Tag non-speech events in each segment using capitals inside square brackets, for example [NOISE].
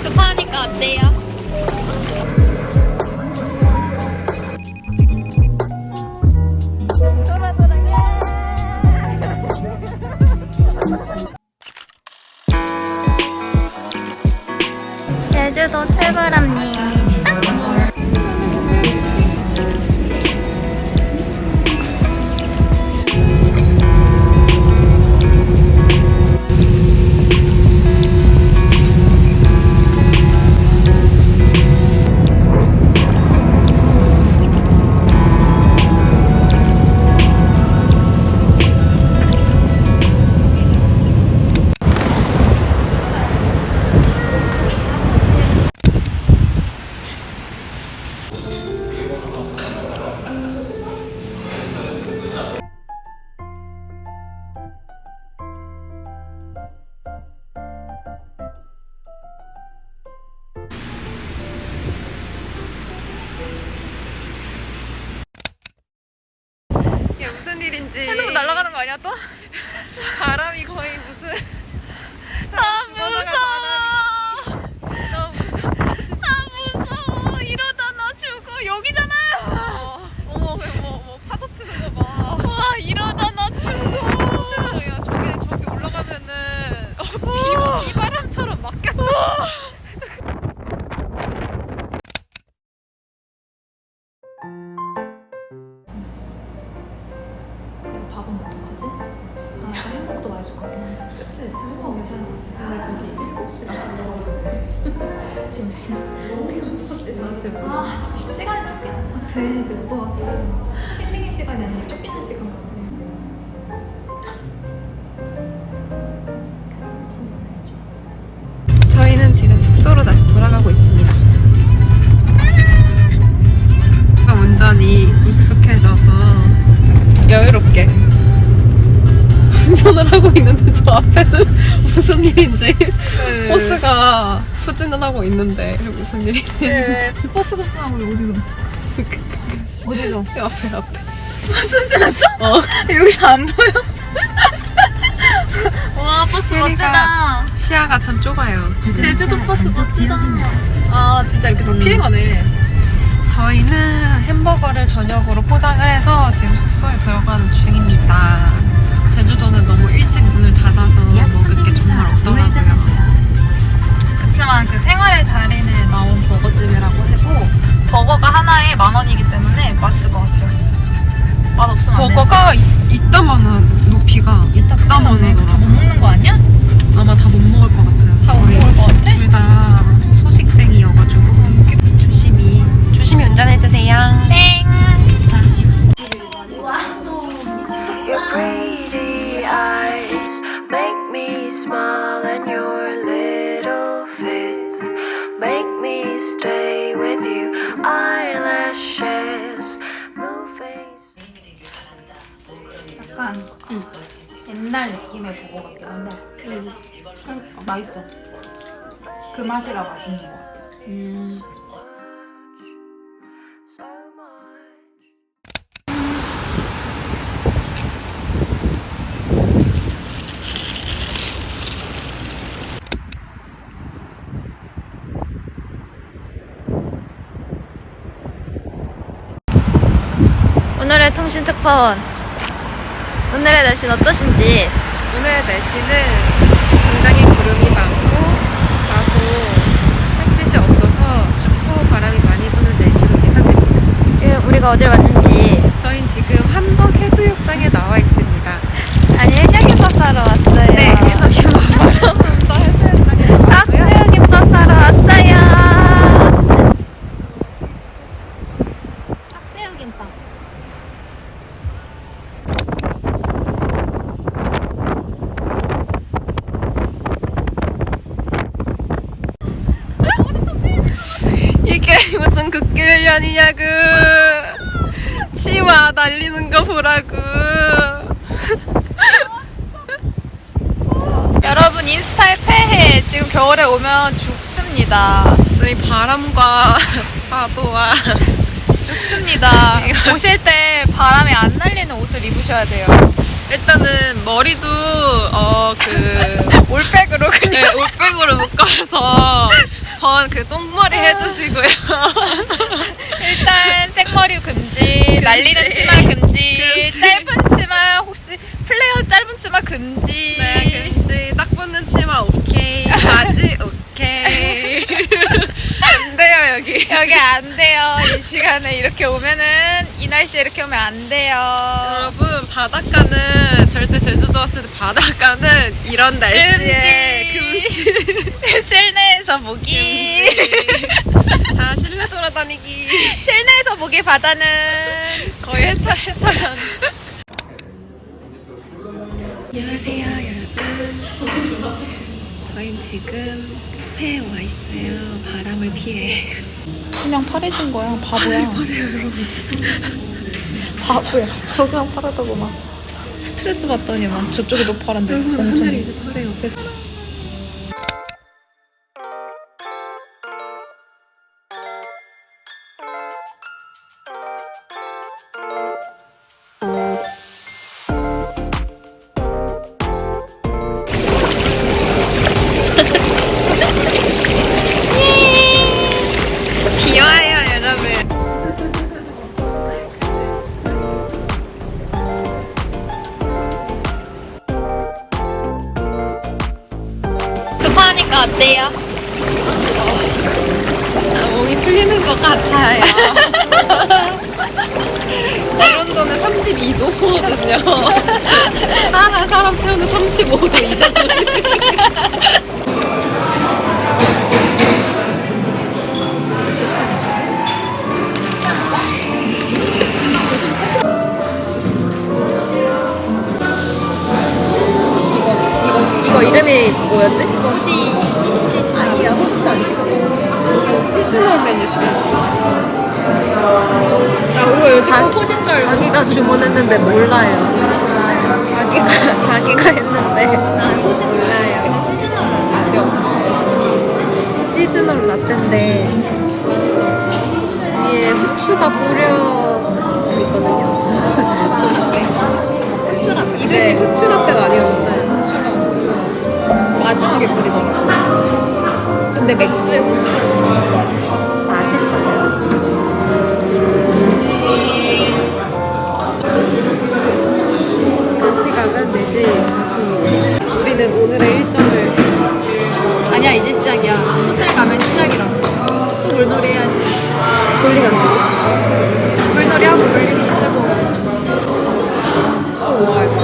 스파니까 어때요? 제주도 출발합니다. 일인지 핸드폰 날아가는 거 아니야 또? 바람이 거의 무슨 나 무서워. 너무 무서워 나 무서워. 이러다 나 죽어. 여기잖아. 어, 어머 그냥 뭐, 뭐 파도 치는 거봐 와 이러다 나 죽어. 진짜 저기 저기 올라가면은 어, 비, 비바람처럼 막겠다 행복도 맛있을 것 같긴 한데. 그치? 행복 괜찮은 것 같아. 근데 거기 7시라서 저 지금 몇 시야? 6시 45분. 아, 진짜 시간이 쫓기는 것 같아. 지금 또 와서. 힐링의 시간이 아니라 쫓기는 시간 같아. 저희는 지금 숙소로 다시 돌아가고 있습니다 지금 운전이 익숙해져서 여유롭게 운전을 하고 있는데 저 앞에는 [LAUGHS] 무슨 일인지 버스가 후진을 하고 있는데 무슨 일이 네, 버스 급증하고 어디서? 어디서? 앞에 앞에 버스 지났어? 어 여기서 안 보여? 와 버스 그러니까. 멋지다. 시야가 참 좁아요 제주도 버스 멋지다. 아, 진짜 이렇게 막 피해가네. 저희는 햄버거를 저녁으로 포장을 해서 지금 숙소에 들어가는 중입니다. 제주도는 너무 일찍 문을 닫아서 먹을 게 정말 없더라고요. 그렇지만 그 생활의 달인에 나온 버거집이라고 해도 버거가 하나에 만 원이기 때문에 맛있을 것 같아요. 맛 없으면 안. 버거가 이- 이따만한 높이가 이따만하더라고요. 다못 먹는 거 아니야? 아마 다 못 먹을 것 같아요. 다 못 먹을 것 같아? 둘 다 소식쟁이여가지고 조심히 조심히 운전해 주세요. 땡. 맛있어 그 맛이라 맛있는 것 같아 much. 오늘의 통신 특파원. 오늘의 날씨는 어떠신지? 오늘 날씨는 굉장히 구름이 많고 다소 햇빛이 없어서 춥고 바람이 많이 부는 날씨로 예상됩니다. 지금 우리가 어딜 왔는지 저희는 지금 함덕 해수욕장에 나와 있습니다. 아니 일량김밥 사러 왔어요. 네, 일량김밥 사러 [LAUGHS] 함덕 해수욕장에 나왔고요. 딱새우김밥 사러 왔어요. 딱새우김밥. 이게 무슨 극기 훈련이냐고 치마 날리는 거 보라고 [LAUGHS] 여러분 인스타에 폐해 지금 겨울에 오면 죽습니다. 저희 바람과 [LAUGHS] 파도와 [LAUGHS] 죽습니다. 오실 때 바람이 안 날리는 옷을 입으셔야 돼요. 일단은 머리도 어그 올백으로 그냥 오셔서 번 그 똥머리 해주시고요. [LAUGHS] 일단 생머리 금지, 날리는 치마 금지, 금지. 짧은 치마 혹시 플레이어 짧은 치마 금지. 네, 금지. 딱 붙는 치마 오케이. 바지 오케이. [LAUGHS] 안 돼요, 여기. 여기 안 돼요. 이 시간에 이렇게 오면은 이 날씨에 이렇게 오면 안 돼요. 여러분, 바닷가는 절대 제주도 왔을 때 바닷가는 이런 날씨에 금지. [LAUGHS] 실내에서 보기. 다 실내 돌아다니기. 실내에서 보기 바다는 거의 해탈, 해탈한. 안녕하세요, 여러분. 저희는 지금 카페에 와 있어요. 바람을 피해. 그냥 파래진 거야. 바보야. [LAUGHS] 그래요, 여러분. 바보야. 저 그냥 파라다고 막 스트레스 받더니만 저쪽이 더 파란데. 엄청. 하늘이 파래요. 스파니까 어때요? 아, 몸이 풀리는 것 같아요. [LAUGHS] 이런도는 32도거든요. [LAUGHS] 아, 한 사람 체온은 35도 이상. 자, 자기가 주문했는데 몰라요. 자기가 [LAUGHS] 자기가 했는데 난 호진 몰라요. 그냥 시즈널 라떼였구나. 시즈널 라떼인데 맛있어. 위에 후추가 뿌려져 있거든요. 후추 라떼. 후추 라떼. 이름이 후추 라떼는 아니었는데 후추가 그거 마지막에 뿌리더라. 근데 맥주에 후추 뿌려. 1시 45분 우리는 오늘의 일정을 아니야 이제 시작이야. 호텔 가면 시작이라 또 물놀이 해야지. 볼링 안 치고? 물놀이 하고 볼링도 치고. 또 뭐 할까?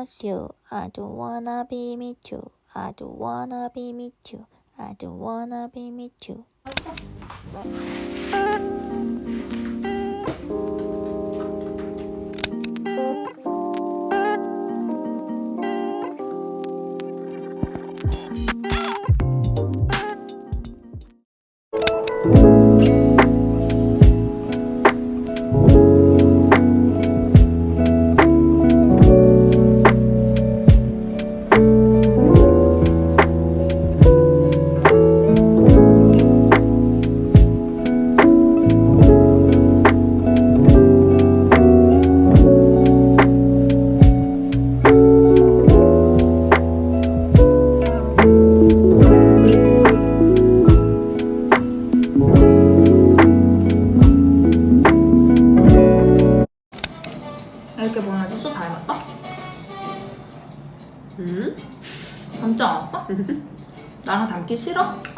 I you, I don't wanna be me too. I don't wanna be me too. I don't wanna be me too.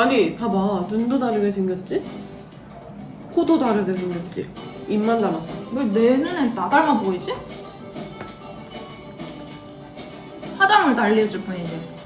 아니 봐봐 눈도 다르게 생겼지? 코도 다르게 생겼지? 입만 닮았어 왜 내 눈엔 나 닮아 보이지? 화장을 달리 했을 뿐이지.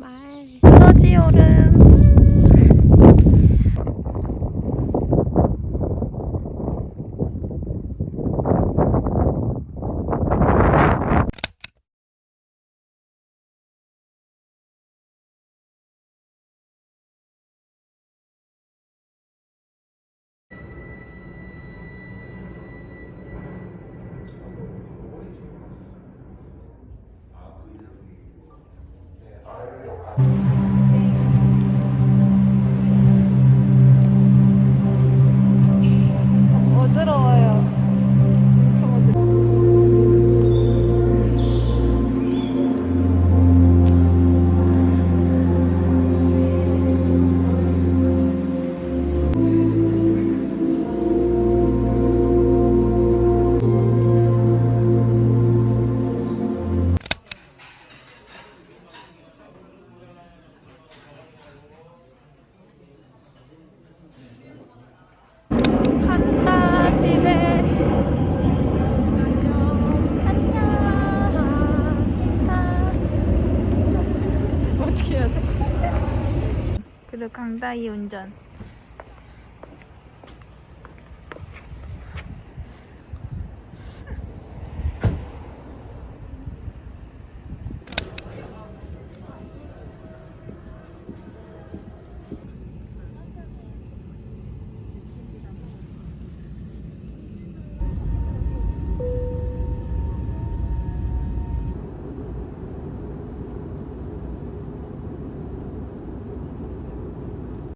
말이다 말. 에너지 오름. 강다이 운전.